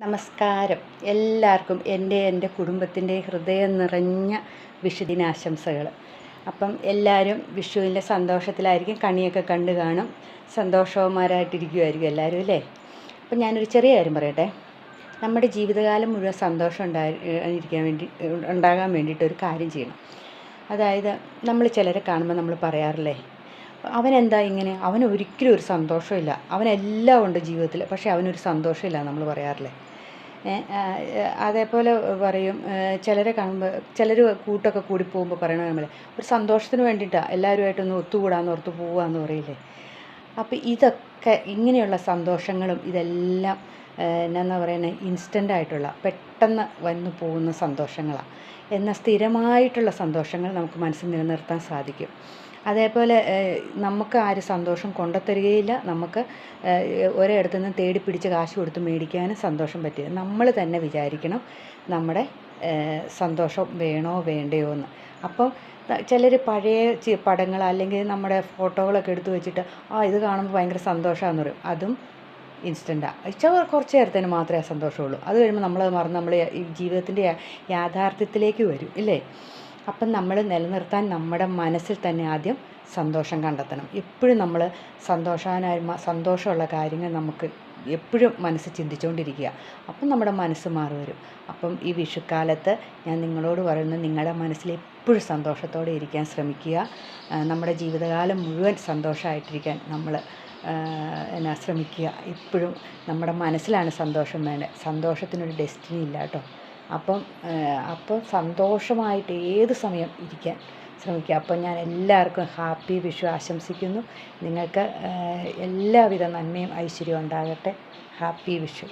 നമസ്കാരം. എല്ലാവർക്കും എന്റെ എന്റെ കുടുംബത്തിന്റെ ഹൃദയം നിറഞ്ഞ വിഷുദിനാശംസകൾ അപ്പം എല്ലാവരും വിഷുവിന്റെ സന്തോഷത്തിലായിരിക്കും കണിയൊക്കെ കണ്ട് കാണും സന്തോഷവന്മാരായിട്ടിരിക്കുമായിരിക്കും എല്ലാവരും അല്ലേ? അപ്പം ഞാനൊരു ചെറിയ കാര്യം പറയട്ടെ. നമ്മുടെ ജീവിതകാലം മുഴുവൻ സന്തോഷം ഉണ്ടായിരിക്കാൻ വേണ്ടി ഉണ്ടാകാൻ വേണ്ടിയിട്ട് ഒരു കാര്യം ചെയ്യണം. അതായത് നമ്മൾ ചിലരെ കാണുമ്പോൾ നമ്മൾ പറയാറില്ലേ അവനെന്താ ഇങ്ങനെ? അവന് ഒരിക്കലും ഒരു സന്തോഷമില്ല. അവനെല്ലാം ഉണ്ട് ജീവിതത്തിൽ പക്ഷേ അവനൊരു സന്തോഷമില്ല നമ്മൾ പറയാറില്ലേ? അതേപോലെ പറയും ചിലരെ കാണുമ്പോൾ ചിലർ കൂട്ടൊക്കെ കൂടി പോകുമ്പോൾ പറയണ നമ്മൾ ഒരു സന്തോഷത്തിന് വേണ്ടിയിട്ടാണ് എല്ലാവരുമായിട്ടൊന്ന് ഒത്തുകൂടാന്ന് ഓർത്ത് പോവാന്ന് പറയില്ലേ? അപ്പോൾ ഇതൊക്കെ ഇങ്ങനെയുള്ള സന്തോഷങ്ങളും ഇതെല്ലാം എന്നാ പറയുന്നത് ഇൻസ്റ്റന്റ് ആയിട്ടുള്ള പെട്ടെന്ന് വന്നു പോകുന്ന സന്തോഷങ്ങളാണ്. എന്നാൽ സ്ഥിരമായിട്ടുള്ള സന്തോഷങ്ങൾ നമുക്ക് മനസ്സിൽ നിലനിർത്താൻ സാധിക്കും. അതേപോലെ നമുക്ക് ആരും സന്തോഷം കൊണ്ടുത്തരികയില്ല നമുക്ക് ഒരിടത്തു നിന്ന് തേടി പിടിച്ച് കാശ് കൊടുത്ത് മേടിക്കാനും സന്തോഷം പറ്റില്ല. നമ്മൾ തന്നെ വിചാരിക്കണം നമ്മുടെ സന്തോഷം വേണോ വേണ്ടയോ എന്ന്. അപ്പം ചിലർ പഴയ പടങ്ങൾ അല്ലെങ്കിൽ നമ്മുടെ ഫോട്ടോകളൊക്കെ എടുത്തു വെച്ചിട്ട് ആ ഇത് കാണുമ്പോൾ ഭയങ്കര സന്തോഷമാണെന്ന് പറയും. അതും ഇൻസ്റ്റന്റാണ് ഇച്ചിരി കുറച്ച് നേരത്തേന് മാത്രമേ ആ സന്തോഷമുള്ളൂ. അത് കഴിയുമ്പോൾ നമ്മൾ മറന്ന് നമ്മൾ ജീവിതത്തിന്റെ യാഥാർത്ഥ്യത്തിലേക്ക് വരും ഇല്ലേ? അപ്പം നമ്മൾ നിലനിർത്താൻ നമ്മുടെ മനസ്സിൽ തന്നെ ആദ്യം സന്തോഷം കണ്ടെത്തണം. എപ്പോഴും നമ്മൾ സന്തോഷവാനായി സന്തോഷമുള്ള കാര്യങ്ങൾ നമുക്ക് എപ്പോഴും മനസ്സ് ചിന്തിച്ചുകൊണ്ടിരിക്കുക അപ്പം നമ്മുടെ മനസ്സ് മാറി വരും. അപ്പം ഈ വിഷുക്കാലത്ത് ഞാൻ നിങ്ങളോട് പറയുന്നത് നിങ്ങളുടെ മനസ്സിൽ എപ്പോഴും സന്തോഷത്തോടെ ഇരിക്കാൻ ശ്രമിക്കുക. നമ്മുടെ ജീവിതകാലം മുഴുവൻ സന്തോഷമായിട്ടിരിക്കാൻ നമ്മൾ എന്നാ ശ്രമിക്കുക. എപ്പോഴും നമ്മുടെ മനസ്സിലാണ് സന്തോഷം വേണ്ടത്. സന്തോഷത്തിനൊരു ഡെസ്റ്റിനി ഇല്ല കേട്ടോ. അപ്പം അപ്പം സന്തോഷമായിട്ട് ഏത് സമയം ഇരിക്കാൻ ശ്രമിക്കുക. അപ്പം ഞാൻ എല്ലാവർക്കും ഹാപ്പി വിഷു ആശംസിക്കുന്നു. നിങ്ങൾക്ക് എല്ലാവിധ നന്മയും ഐശ്വര്യവും ഉണ്ടാകട്ടെ. ഹാപ്പി വിഷു.